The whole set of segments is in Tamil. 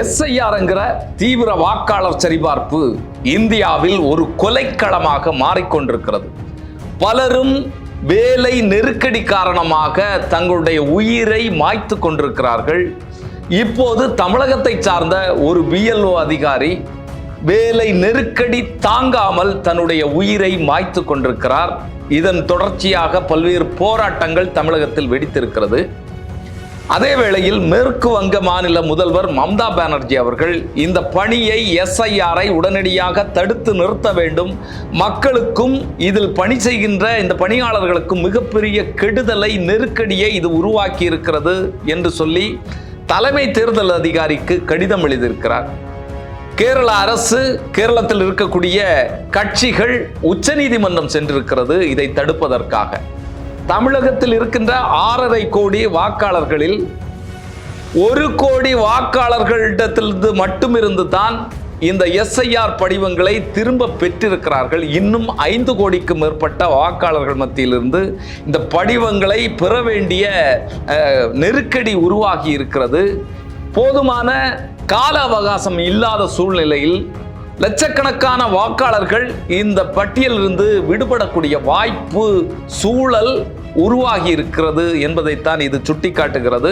எஸ்ஐஆர்ங்கிற தீவிர வாக்காளர் சரிபார்ப்பு இந்தியாவில் ஒரு கொலைக்களமாக மாறிக்கொண்டிருக்கிறது. பலரும் வேலை நெருக்கடி காரணமாக தங்களுடைய உயிரை மாய்த்து கொண்டிருக்கிறார்கள். இப்போது தமிழகத்தை சார்ந்த ஒரு பிஎல்ஓ அதிகாரி வேலை நெருக்கடி தாங்காமல் தன்னுடைய உயிரை மாய்த்து கொண்டிருக்கிறார். இதன் தொடர்ச்சியாக பல்வேறு போராட்டங்கள் தமிழகத்தில் வெடித்திருக்கிறது. அதே வேளையில் மேற்கு வங்க மாநில முதல்வர் மம்தா பானர்ஜி அவர்கள் இந்த பணியை எஸ்ஐஆரை உடனடியாக தடுத்து நிறுத்த வேண்டும். மக்களுக்கும் இதில் பணி செய்கின்ற இந்த பணியாளர்களுக்கும் மிகப்பெரிய கெடுதலை நெருக்கடியை இது உருவாக்கி இருக்கிறது என்று சொல்லி தலைமை தேர்தல் அதிகாரிக்கு கடிதம் எழுதியிருக்கிறார். கேரள அரசு கேரளத்தில் இருக்கக்கூடிய கட்சிகள் உச்சநீதிமன்றம் சென்றிருக்கிறது இதை தடுப்பதற்காக. தமிழகத்தில் இருக்கின்ற ஆறரை கோடி வாக்காளர்களில் ஒரு கோடி வாக்காளர்களிடத்திலிருந்து மட்டும் இருந்து தான் இந்த எஸ்ஐஆர் படிவங்களை திரும்ப பெற்றிருக்கிறார்கள். இன்னும் ஐந்து கோடிக்கு மேற்பட்ட வாக்காளர்கள் மத்தியிலிருந்து இந்த படிவங்களை பெற வேண்டிய நெருக்கடி உருவாகி இருக்கிறது. போதுமான கால அவகாசம் இல்லாத சூழ்நிலையில் லட்சக்கணக்கான வாக்காளர்கள் இந்த பட்டியலிருந்து விடுபடக்கூடிய வாய்ப்பு சூழல் உருவாகி இருக்கிறது என்பதைத்தான் இது சுட்டிக்காட்டுகிறது.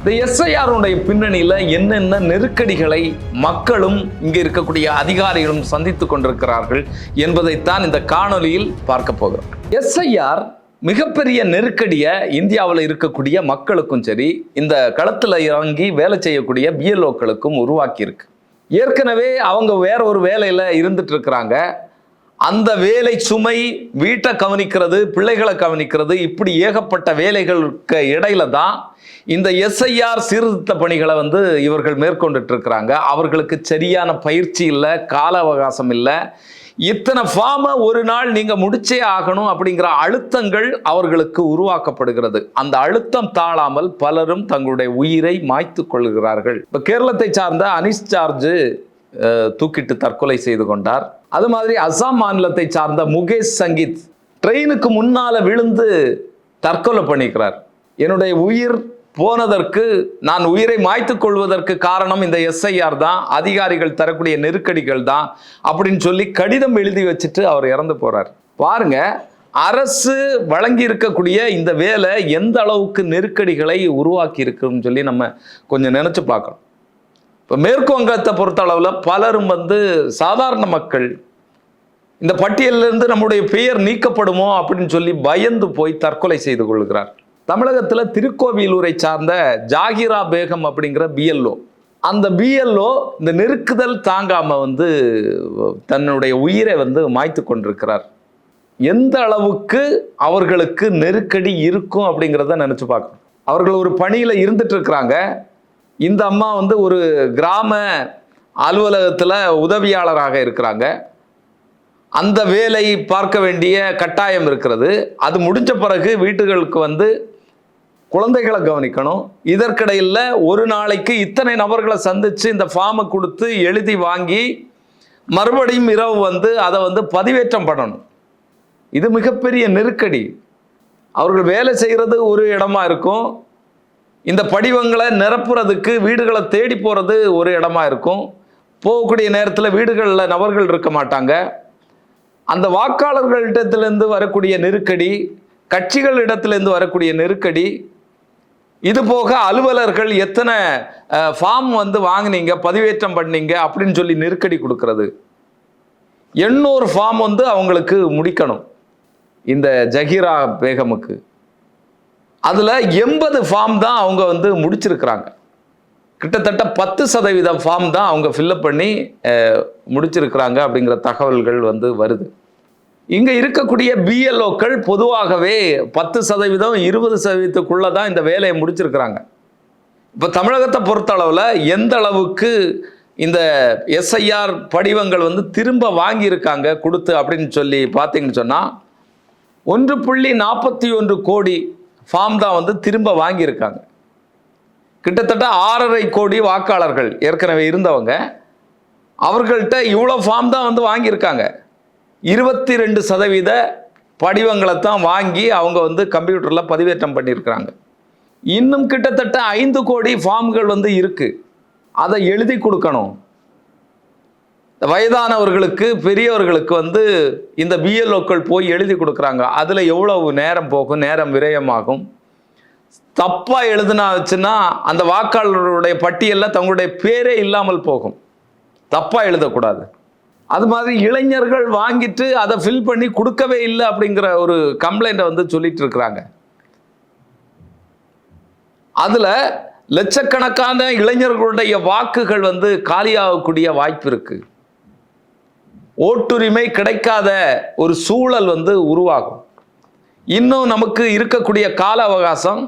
இந்த எஸ்ஐஆருடைய பின்னணியில் என்னென்ன நெருக்கடிகளை மக்களும் இங்கே இருக்கக்கூடிய அதிகாரிகளும் சந்தித்து கொண்டிருக்கிறார்கள் என்பதைத்தான் இந்த காணொலியில் பார்க்க போகிறோம். எஸ்ஐஆர் மிகப்பெரிய நெருக்கடியை இந்தியாவில் இருக்கக்கூடிய மக்களுக்கும் சரி இந்த களத்தில் இறங்கி வேலை செய்யக்கூடிய பிஎல்ஓக்களுக்கும் உருவாக்கியிருக்கு. ஏற்கனவே அவங்க வேற ஒரு வேலையில் இருந்துட்டு இருக்கிறாங்க அந்த வேலை சுமை வீட்டை கவனிக்கிறது பிள்ளைகளை கவனிக்கிறது இப்படி ஏகப்பட்ட வேலைகளுக்கு இடையில தான் இந்த எஸ்ஐஆர் சீர்திருத்த பணிகளை வந்து இவர்கள் மேற்கொண்டுட்டு இருக்கிறாங்க அவர்களுக்கு சரியான பயிற்சி இல்லை கால அவகாசம் இல்லை. இத்தனை ஃபார்மை ஒரு நாள் நீங்கள் முடிச்சே ஆகணும் அப்படிங்கிற அழுத்தங்கள் அவர்களுக்கு உருவாக்கப்படுகிறது. அந்த அழுத்தம் தாழாமல் பலரும் தங்களுடைய உயிரை மாய்த்து கொள்கிறார்கள். இப்போ கேரளத்தை சார்ந்த அனிஷ் சார்ஜ் தூக்கிட்டு தற்கொலை செய்து கொண்டார். அது மாதிரி அசாம் மாநிலத்தை சார்ந்த முகேஷ் சங்கீத் ட்ரெயினுக்கு முன்னால் விழுந்து தற்கொலை பண்ணிக்கிறார். என்னுடைய உயிர் போனதற்கு நான் உயிரை மாய்த்து கொள்வதற்கு காரணம் இந்த எஸ்ஐஆர் தான். அதிகாரிகள் தரக்கூடிய நெருக்கடிகள் தான். அப்படின்னு சொல்லி கடிதம் எழுதி வச்சுட்டு அவர் இறந்து போறார். பாருங்க அரசு வழங்கி இருக்கக்கூடிய இந்த வேலை எந்த அளவுக்கு நெருக்கடிகளை உருவாக்கி இருக்குன்னு சொல்லி நம்ம கொஞ்சம் நினைச்சு பார்க்கணும். இப்போ மேற்கு வங்கத்தை பொறுத்த அளவில் பலரும் வந்து சாதாரண மக்கள். இந்த பட்டியலிருந்து நம்முடைய பெயர் நீக்கப்படுமோ அப்படின்னு சொல்லி பயந்து போய் தற்கொலை செய்து கொள்கிறார் தமிழகத்தில் திருக்கோவிலூரை சார்ந்த ஜாகிரா பேகம் அப்படிங்கிற பிஎல்ஓ அந்த பிஎல்ஓ இந்த நெருக்குதல் தாங்காமல் வந்து தன்னுடைய உயிரை வந்து மாய்த்து கொண்டிருக்கிறார். எந்த அளவுக்கு அவர்களுக்கு நெருக்கடி இருக்கும் அப்படிங்கிறத நினச்சி பார்க்கணும். அவர்கள் ஒரு பணியில் இருந்துட்டு இருக்கிறாங்க. இந்த அம்மா வந்து ஒரு கிராம அலுவலகத்தில் உதவியாளராக இருக்கிறாங்க. அந்த வேலை பார்க்க வேண்டிய கட்டாயம் இருக்கிறது. அது முடிஞ்ச பிறகு வீட்டுகளுக்கு வந்து குழந்தைகளை கவனிக்கணும். இதற்கிடையில் ஒரு நாளைக்கு இத்தனை நபர்களை சந்தித்து இந்த ஃபார்மை கொடுத்து எழுதி வாங்கி மறுபடியும் இரவு வந்து அதை வந்து பதிவேற்றம் பண்ணணும். இது மிகப்பெரிய நெருக்கடி. அவர்கள் வேலை செய்கிறது ஒரு இடமா இருக்கும். இந்த படிவங்களை நிரப்புறதுக்கு வீடுகளை தேடி போகிறது ஒரு இடமா இருக்கும். போகக்கூடிய நேரத்தில் வீடுகளில் நபர்கள் இருக்க மாட்டாங்க. அந்த வாக்காளர்களிடத்திலிருந்து வரக்கூடிய நெருக்கடி கட்சிகள் இடத்துலேருந்து வரக்கூடிய நெருக்கடி இது போக அலுவலர்கள் எத்தனை ஃபார்ம் வந்து வாங்குனீங்க பதிவேற்றம் பண்ணீங்க அப்படின்னு சொல்லி நெருக்கடி கொடுக்கறது. எண்ணூறு ஃபார்ம் வந்து அவங்களுக்கு முடிக்கணும். இந்த ஜஹீரா பேகமுக்கு. அதில் எண்பது ஃபார்ம் தான் அவங்க வந்து முடிச்சிருக்கிறாங்க. கிட்டத்தட்ட பத்து சதவீதம் ஃபார்ம் தான் அவங்க ஃபில்லப் பண்ணி முடிச்சிருக்கிறாங்க அப்படிங்கிற தகவல்கள் வந்து வருது. இங்கே இருக்கக்கூடிய பிஎல்ஓக்கள் பொதுவாகவே பத்து சதவீதம் இருபது சதவீதத்துக்குள்ளே தான் இந்த வேலையை முடிச்சிருக்கிறாங்க. இப்போ தமிழகத்தை பொறுத்தளவில் எந்த அளவுக்கு இந்த எஸ்ஐஆர் படிவங்கள் வந்து திரும்ப வாங்கியிருக்காங்க கொடுத்து அப்படின்னு சொல்லி பார்த்தீங்கன்னு சொன்னால் ஒன்று புள்ளி நாற்பத்தி ஒன்று கோடி ஃபார்ம் தான் வந்து திரும்ப வாங்கியிருக்காங்க. கிட்டத்தட்ட ஆறரை கோடி வாக்காளர்கள் ஏற்கனவே இருந்தவங்க அவர்கள்ட்ட இவ்வளோ ஃபார்ம் தான் வந்து வாங்கியிருக்காங்க. இருபத்தி ரெண்டு சதவீத படிவங்களை தான் வாங்கி அவங்க வந்து கம்ப்யூட்டரில் பதிவேற்றம் பண்ணியிருக்கிறாங்க. இன்னும் கிட்டத்தட்ட ஐந்து கோடி ஃபார்ம்கள் வந்து இருக்குது அதை எழுதி கொடுக்கணும். வயதானவர்களுக்கு பெரியவர்களுக்கு வந்து இந்த பிஎல்ஓக்கள் போய் எழுதி கொடுக்குறாங்க. அதில் எவ்வளவு நேரம் போகும்? நேரம் விரயமாகும். தப்பாக எழுதுனாச்சுன்னா அந்த வாக்காளருடைய பட்டியலில் தங்களுடைய பேரே இல்லாமல் போகும். தப்பாக எழுதக்கூடாது. அது மாதிரி இளைஞர்கள் வாங்கிட்டு அதை ஃபில் பண்ணி கொடுக்கவே இல்லை அப்படிங்கிற ஒரு கம்ப்ளைண்ட்டை வந்து சொல்லிட்டு இருக்கிறாங்க. அதில் லட்சக்கணக்கான இளைஞர்களுடைய வாக்குகள் வந்து காலியாகக்கூடிய வாய்ப்பு இருக்கு. ஓட்டுரிமை கிடைக்காத ஒரு சூழல் வந்து உருவாகும். இன்னும் நமக்கு இருக்கக்கூடிய கால அவகாசம்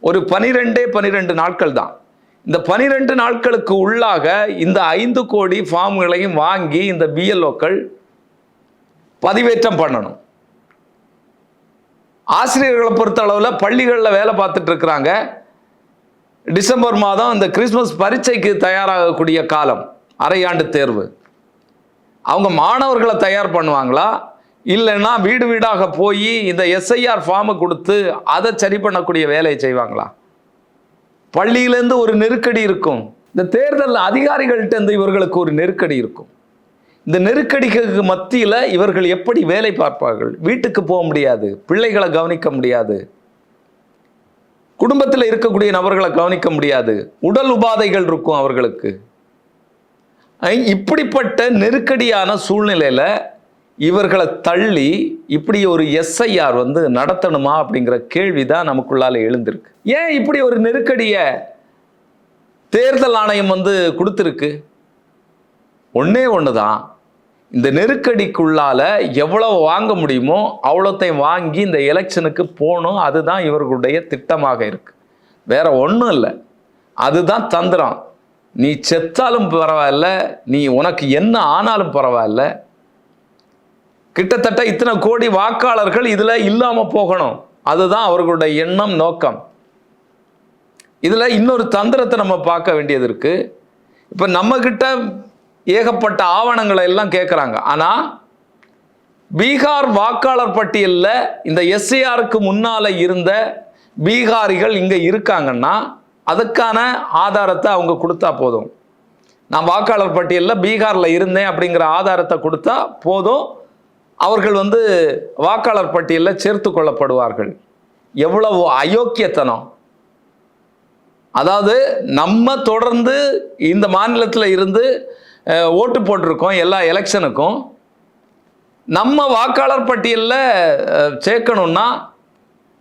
ஒரு பனிரெண்டே பனிரெண்டு நாட்கள் தான். இந்த பனிரெண்டு நாட்களுக்கு உள்ளாக இந்த ஐந்து கோடி ஃபார்ம்களையும் வாங்கி இந்த பிஎல்ஓக்கள் பதிவேற்றம் பண்ணணும். ஆசிரியர்களை பொறுத்த அளவில் பள்ளிகளில் வேலை பார்த்துட்டு இருக்கிறாங்க. டிசம்பர் மாதம் இந்த கிறிஸ்மஸ் பரீட்சைக்கு தயாராகக்கூடிய காலம் அரையாண்டு தேர்வு. அவங்க மாணவர்களை தயார் பண்ணுவாங்களா? இல்லைன்னா வீடு வீடாக போய் இந்த எஸ்ஐஆர் ஃபார்மை கொடுத்து அதை சரி பண்ணக்கூடிய வேலையை செய்வாங்களா? பள்ளியிலேருந்து ஒரு நெருக்கடி இருக்கும். இந்த தேர்தல் அதிகாரிகள்கிட்ட இருந்து இவர்களுக்கு ஒரு நெருக்கடி இருக்கும். இந்த நெருக்கடிகளுக்கு மத்தியில் இவர்கள் எப்படி வேலை பார்ப்பார்கள்? வீட்டுக்கு போக முடியாது பிள்ளைகளை கவனிக்க முடியாது குடும்பத்தில் இருக்கக்கூடிய நபர்களை கவனிக்க முடியாது உடல் உபாதைகள் இருக்கும் அவர்களுக்கு. இப்படிப்பட்ட நெருக்கடியான சூழ்நிலையில் இவர்களை தள்ளி இப்படி ஒரு எஸ்ஐஆர் வந்து நடத்தணுமா அப்படிங்கிற கேள்வி தான் நமக்குள்ளால எழுந்திருக்கு. ஏன் இப்படி ஒரு நெருக்கடியை தேர்தல் ஆணையம் வந்து கொடுத்துருக்கு? ஒன்றே ஒன்று தான் இந்த நெருக்கடிக்குள்ளால எவ்வளோ வாங்க முடியுமோ அவ்வளோத்தையும் வாங்கி இந்த எலெக்ஷனுக்கு போகணும் அதுதான் இவர்களுடைய திட்டமாக இருக்குது வேற ஒன்றும் இல்லை. அதுதான் தந்திரம். நீ செத்தாலும் பரவாயில்ல நீ உனக்கு என்ன ஆனாலும் பரவாயில்ல கிட்டத்தட்ட இத்தனை கோடி வாக்காளர்கள் இதில் இல்லாமல் போகணும். அதுதான் அவர்களுடைய எண்ணம் நோக்கம். இதில் இன்னொரு தந்திரத்தை நம்ம பார்க்க வேண்டியது இருக்குது இப்போ நம்மக்கிட்ட ஏகப்பட்ட ஆவணங்களை எல்லாம் கேட்குறாங்க ஆனால் பீகார் வாக்காளர் பட்டியலில் இந்த எஸ்ஏஆருக்கு முன்னால் இருந்த பீகாரிகள் இங்கே இருக்காங்கன்னா அதுக்கான ஆதாரத்தை அவங்க கொடுத்தா போதும். நான் வாக்காளர் பட்டியலில் பீகாரில் இருந்தேன் அப்படிங்கிற ஆதாரத்தை கொடுத்தா போதும். அவர்கள் வந்து வாக்காளர் பட்டியலில் சேர்த்து கொள்ளப்படுவார்கள். எவ்வளவு அயோக்கியத்தனம். அதாவது நம்ம தொடர்ந்து இந்த மாநிலத்தில் இருந்து ஓட்டு போட்டிருக்கோம் எல்லா எலெக்ஷனுக்கும். நம்ம வாக்காளர் பட்டியலில் சேர்க்கணும்னா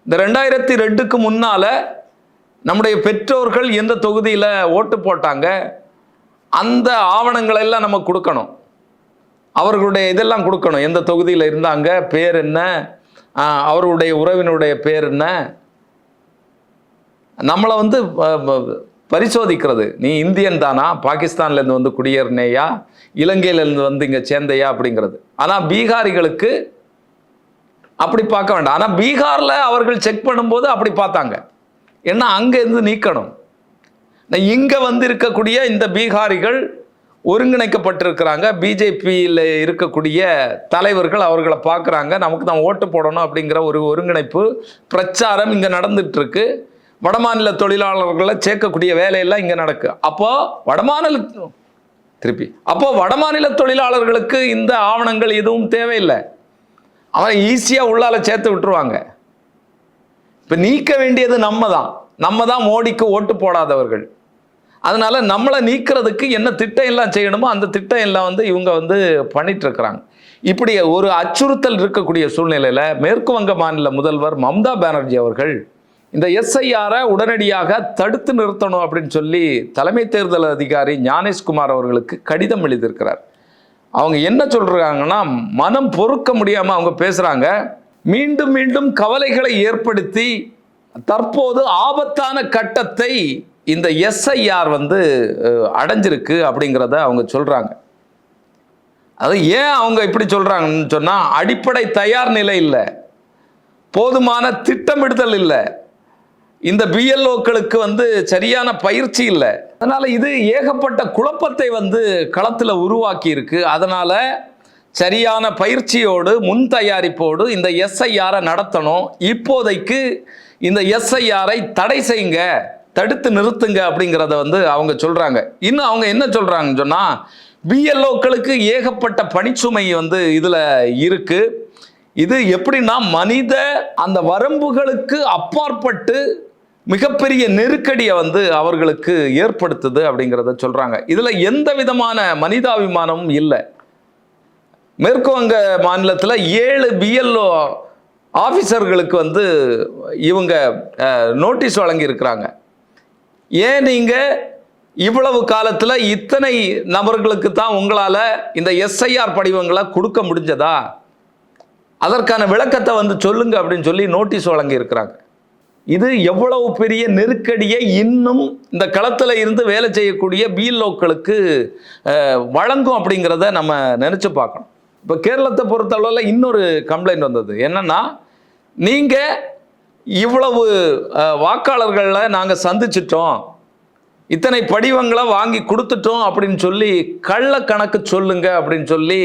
இந்த ரெண்டாயிரத்தி ரெண்டுக்கு முன்னால் நம்முடைய பெற்றோர்கள் எந்த தொகுதியில் ஓட்டு போட்டாங்க அந்த ஆவணங்களெல்லாம் நம்ம கொடுக்கணும். அவர்களுடைய இதெல்லாம் கொடுக்கணும். எந்த தொகுதியில் இருந்தாங்க பேர் என்ன அவருடைய உறவினுடைய பேர் என்ன? நம்மளை வந்து பரிசோதிக்கிறது. நீ இந்தியன் தானா? பாகிஸ்தான்லேருந்து வந்து குடியேறினேயா? இலங்கையிலேருந்து வந்து இங்கே சேர்ந்தையா? அப்படிங்கிறது. ஆனால் பீகாரிகளுக்கு அப்படி பார்க்க வேண்டாம். ஆனால் பீகாரில் அவர்கள் செக் பண்ணும்போது அப்படி பார்த்தாங்க. ஏன்னா அங்கேருந்து நீக்கணும். இங்கே வந்து இருக்கக்கூடிய இந்த பீகாரிகள் ஒருங்கிணைக்கப்பட்டிருக்கிறாங்க. பிஜேபியில் இருக்கக்கூடிய தலைவர்கள் அவர்களை பார்க்குறாங்க. நமக்கு தான் ஓட்டு போடணும் அப்படிங்கிற ஒரு ஒருங்கிணைப்பு பிரச்சாரம் இங்கே நடந்துட்டு வடமாநில தொழிலாளர்களை சேர்க்கக்கூடிய வேலையெல்லாம் இங்கே நடக்கு. அப்போது வடமாநில திருப்பி. அப்போது வடமாநில தொழிலாளர்களுக்கு இந்த ஆவணங்கள் எதுவும் தேவையில்லை. அவன் ஈஸியாக உள்ளால சேர்த்து விட்டுருவாங்க. இப்போ நீக்க வேண்டியது நம்ம தான் நம்ம தான் மோடிக்கு ஓட்டு போடாதவர்கள். அதனால் நம்மளை நீக்கிறதுக்கு என்ன திட்டம் எல்லாம் செய்யணுமோ அந்த திட்டம் எல்லாம் வந்து இவங்க வந்து பண்ணிட்டு இப்படி ஒரு அச்சுறுத்தல் இருக்கக்கூடிய சூழ்நிலையில் மேற்கு வங்க மாநில முதல்வர் மம்தா பானர்ஜி அவர்கள் இந்த எஸ்ஐஆரை உடனடியாக தடுத்து நிறுத்தணும் அப்படின்னு சொல்லி தலைமை தேர்தல் அதிகாரி ஞானேஷ்குமார் அவர்களுக்கு கடிதம் எழுதியிருக்கிறார். அவங்க என்ன சொல்கிறாங்கன்னா மனம் பொறுக்க முடியாமல் அவங்க பேசுகிறாங்க மீண்டும் மீண்டும் கவலைகளை ஏற்படுத்தி தற்போது ஆபத்தான கட்டத்தை இந்த எஸ்ஐஆர் வந்து அடைஞ்சிருக்கு அப்படிங்கிறத அவங்க சொல்கிறாங்க அது ஏன் அவங்க இப்படி சொல்கிறாங்கன்னு சொன்னால் அடிப்படை தயார் நிலை இல்லை. போதுமான திட்டமிடுதல் இல்லை. இந்த பிஎல்ஓக்களுக்கு வந்து சரியான பயிற்சி இல்லை. அதனால் இது ஏகப்பட்ட குழப்பத்தை வந்து களத்தில் உருவாக்கி இருக்கு சரியான பயிற்சியோடு முன் தயாரிப்போடு இந்த எஸ்ஐஆரை நடத்தணும். இப்போதைக்கு இந்த எஸ்ஐஆரை தடை செய்யுங்க. தடுத்து நிறுத்துங்க அப்படிங்கிறத வந்து அவங்க சொல்றாங்க. இன்னும் அவங்க என்ன சொல்றாங்கன்னு சொன்னா பிஎல்ஓக்களுக்கு ஏகப்பட்ட பணிச்சுமை வந்து இதுல இருக்கு. இது எப்படின்னா மனித அந்த வரம்புகளுக்கு அப்பாற்பட்டு மிகப்பெரிய நெருக்கடியை வந்து அவர்களுக்கு ஏற்படுத்துது அப்படிங்கிறத சொல்றாங்க. இதுல எந்த விதமான மனிதாபிமானமும் இல்லை. மேற்கு வங்க மாநிலத்தில் ஏழு பிஎல்ஓ ஆஃபீஸர்களுக்கு வந்து இவங்க நோட்டீஸ் வழங்கியிருக்கிறாங்க. ஏன் நீங்கள் இவ்வளவு காலத்தில் இத்தனை நபர்களுக்கு தான் உங்களால் இந்த எஸ்ஐஆர் படிவங்களை கொடுக்க முடிஞ்சதா? அதற்கான விளக்கத்தை வந்து சொல்லுங்க அப்படின்னு சொல்லி நோட்டீஸ் வழங்கியிருக்கிறாங்க இது எவ்வளவு பெரிய நெருக்கடியை இன்னும் இந்த களத்தில் இருந்து வேலை செய்யக்கூடிய பிஎல்ஓக்களுக்கு வழங்கும் அப்படிங்கிறத நம்ம நினச்சி பார்க்கணும். இப்போ கேரளத்தை பொறுத்தளவில் இன்னொரு கம்ப்ளைண்ட் வந்தது. என்னன்னா நீங்கள் இவ்வளவு வாக்காளர்களை நாங்கள் சந்திச்சிட்டோம். இத்தனை படிவங்களை வாங்கி கொடுத்துட்டோம் அப்படின்னு சொல்லி கள்ள கணக்கு சொல்லுங்க அப்படின்னு சொல்லி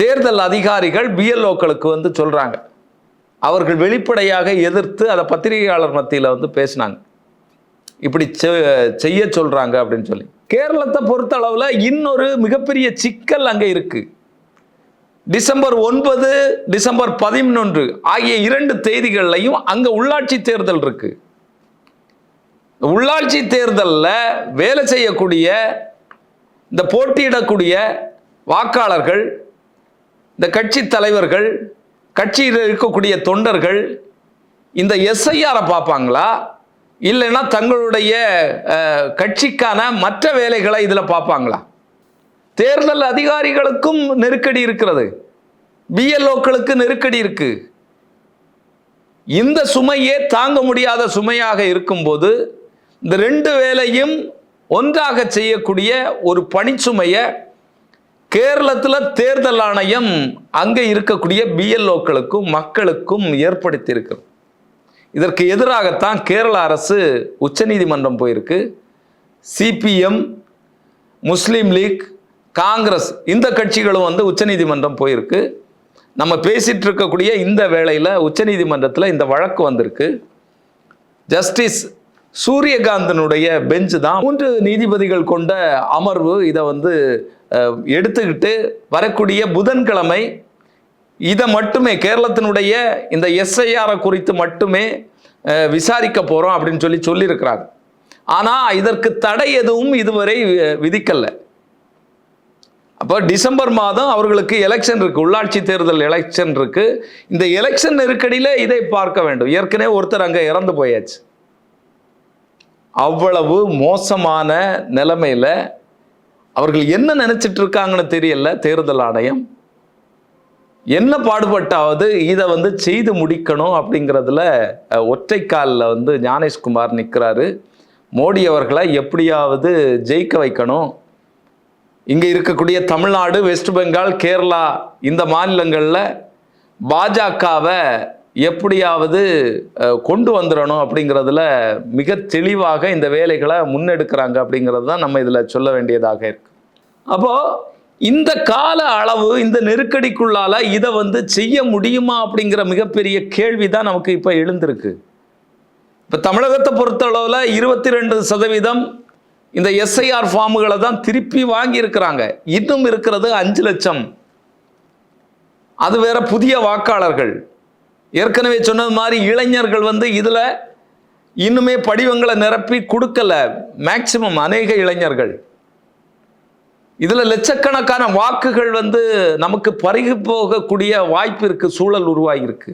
தேர்தல் அதிகாரிகள் பிஎல்ஓக்களுக்கு வந்து சொல்கிறாங்க அவர்கள் வெளிப்படையாக எதிர்த்து அதை பத்திரிகையாளர் மத்தியில் வந்து பேசினாங்க. இப்படி செய்ய சொல்கிறாங்க அப்படின்னு சொல்லி. கேரளத்தை பொறுத்த அளவில் இன்னொரு மிகப்பெரிய சிக்கல் அங்கே இருக்குது டிசம்பர் ஒன்பது டிசம்பர் பதினொன்று ஆகிய இரண்டு தேதிகள்லையும் அங்கே உள்ளாட்சி தேர்தல் இருக்கு. உள்ளாட்சி தேர்தலில் வேலை செய்யக்கூடிய இந்த போட்டியிடக்கூடிய வாக்காளர்கள் இந்த கட்சி தலைவர்கள் கட்சியில் இருக்கக்கூடிய தொண்டர்கள் இந்த எஸ்ஐஆரை பார்ப்பாங்களா? இல்லைன்னா தங்களுடைய கட்சிக்கான மற்ற வேலைகளை இதில் பார்ப்பாங்களா? தேர்தல் அதிகாரிகளுக்கும் நெருக்கடி இருக்கிறது. பிஎல்ஓக்களுக்கு நெருக்கடி இருக்கு. இந்த சுமையே தாங்க முடியாத சுமையாக இருக்கும்போது இந்த ரெண்டு வேலையும் ஒன்றாக செய்யக்கூடிய ஒரு பணிச்சுமையை கேரளத்தில் தேர்தல் ஆணையம் அங்கே இருக்கக்கூடிய பிஎல்ஓக்களுக்கும் மக்களுக்கும் ஏற்படுத்தியிருக்கிறது இதற்கு எதிராகத்தான் கேரள அரசு உச்சநீதிமன்றம் போயிருக்கு. சிபிஎம் முஸ்லீம் லீக் காங்கிரஸ் இந்த கட்சிகளும் வந்து உச்சநீதிமன்றம் போயிருக்கு. நம்ம பேசிகிட்டு இருக்கக்கூடிய இந்த வேளையில் உச்சநீதிமன்றத்தில் இந்த வழக்கு வந்திருக்கு. ஜஸ்டிஸ் சூரியகாந்தனுடைய பெஞ்சு தான். மூன்று நீதிபதிகள் கொண்ட அமர்வு இதை வந்து எடுத்துக்கிட்டு வரக்கூடிய புதன்கிழமை இதை மட்டுமே கேரளத்தினுடைய இந்த எஸ்ஐஆரை குறித்து மட்டுமே விசாரிக்க போகிறோம் அப்படின்னு சொல்லி சொல்லியிருக்கிறாங்க. ஆனால் இதற்கு தடை எதுவும் இதுவரை வி- விதிக்கலை. அப்போ டிசம்பர் மாதம் அவர்களுக்கு எலெக்ஷன் இருக்குது உள்ளாட்சி தேர்தல் எலெக்ஷன் இருக்குது இந்த எலெக்ஷன் நெருக்கடியில் இதை பார்க்க வேண்டும். ஏற்கனவே ஒருத்தர் அங்கே இறந்து போயாச்சு. அவ்வளவு மோசமான நிலைமையில் அவர்கள் என்ன நினச்சிட்டு இருக்காங்கன்னு தெரியல. தேர்தல் ஆணையம். என்ன பாடுபட்டாவது இதை வந்து செய்து முடிக்கணும் அப்படிங்கிறதுல ஒற்றை காலில் வந்து ஞானேஷ்குமார் நிற்கிறாரு மோடி அவர்களை எப்படியாவது ஜெயிக்க வைக்கணும். இங்கே இருக்கக்கூடிய தமிழ்நாடு வெஸ்ட் பெங்கால் கேரளா இந்த மாநிலங்களில் பாஜகவை எப்படியாவது கொண்டு வந்துடணும் அப்படிங்கிறதுல மிக தெளிவாக இந்த வேலைகளை முன்னெடுக்கிறாங்க அப்படிங்கிறது தான் நம்ம இதில் சொல்ல வேண்டியதாக இருக்கு. அப்போது இந்த கால அளவு இந்த நெருக்கடிக்குள்ளால இதை வந்து செய்ய முடியுமா அப்படிங்கிற மிகப்பெரிய கேள்வி தான் நமக்கு இப்போ எழுந்திருக்கு. இப்போ தமிழகத்தை பொறுத்தளவில் இருபத்தி ரெண்டு சதவீதம் இந்த எஸ்ஐஆர் ஃபார்முகளை தான் திருப்பி வாங்கியிருக்கிறாங்க. இன்னும் இருக்கிறது அஞ்சு லட்சம். அது வேற புதிய வாக்காளர்கள். ஏற்கனவே சொன்னது மாதிரி இளைஞர்கள் வந்து இதில் இன்னுமே படிவங்களை நிரப்பி கொடுக்கல. மேக்சிமம் அநேக இளைஞர்கள். இதில் லட்சக்கணக்கான வாக்குகள் வந்து நமக்கு பருகி போகக்கூடிய வாய்ப்பு இருக்குது சூழல் உருவாகியிருக்கு.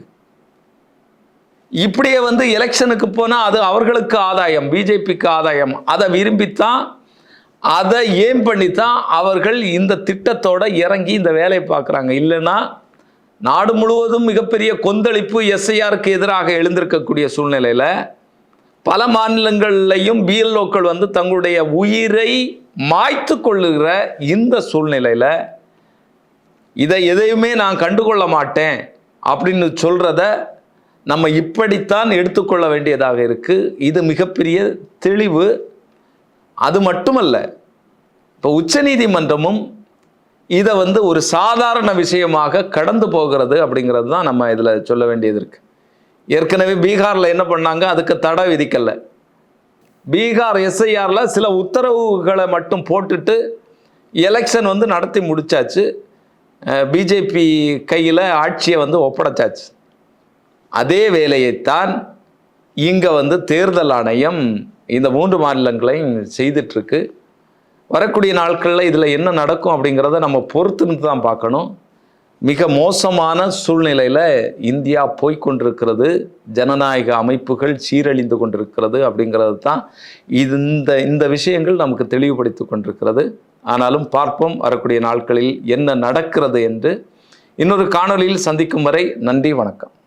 இப்படியே வந்து எலெக்ஷனுக்கு போனால் அது அவர்களுக்கு ஆதாயம் பிஜேபிக்கு ஆதாயம். அதை விரும்பித்தான் அதை ஏம் பண்ணித்தான் அவர்கள் இந்த திட்டத்தோட இறங்கி இந்த வேலையை பார்க்குறாங்க. இல்லைன்னா நாடு முழுவதும் மிகப்பெரிய கொந்தளிப்பு எஸ்ஐஆருக்கு எதிராக எழுந்திருக்கக்கூடிய சூழ்நிலையில் பல மாநிலங்கள்லையும் பிஎல்ஓக்கள் வந்து தங்களுடைய உயிரை மாய்த்து கொள்ளுகிற இந்த சூழ்நிலையில் இதை எதையுமே நான் கண்டுகொள்ள மாட்டேன் அப்படின்னு சொல்கிறத நம்ம இப்படித்தான் எடுத்துக்கொள்ள வேண்டியதாக இருக்குது இது மிகப்பெரிய தெளிவு. அது மட்டுமல்ல இப்போ உச்சநீதிமன்றமும் இதை வந்து ஒரு சாதாரண விஷயமாக கடந்து போகிறது அப்படிங்கிறது தான் நம்ம இதில் சொல்ல வேண்டியது இருக்கு. ஏற்கனவே பீகாரில் என்ன பண்ணாங்க? அதுக்கு தடை விதிக்கல. பீகார் எஸ்ஐஆரில் சில உத்தரவுகளை மட்டும் போட்டுட்டு எலெக்ஷன் வந்து நடத்தி முடிச்சாச்சு. பிஜேபி கையில் ஆட்சியை வந்து ஒப்படைச்சாச்சு. அதே வேலையைத்தான் இங்கே வந்து தேர்தல் ஆணையம் இந்த மூன்று மாநிலங்களையும் செய்துட்ருக்கு. வரக்கூடிய நாட்களில் இதில் என்ன நடக்கும் அப்படிங்கிறத நம்ம பொறுத்துன்னு தான் பார்க்கணும். மிக மோசமான சூழ்நிலையில் இந்தியா போய்க்கொண்டிருக்கிறது ஜனநாயக அமைப்புகள் சீரழிந்து கொண்டிருக்கிறது அப்படிங்கிறது தான் இது இந்த இந்த விஷயங்கள் நமக்கு தெளிவுபடுத்தி கொண்டிருக்கிறது. ஆனாலும் பார்ப்போம் வரக்கூடிய நாட்களில் என்ன நடக்கிறது என்று. இன்னொரு காணொளியில் சந்திக்கும் வரை நன்றி வணக்கம்.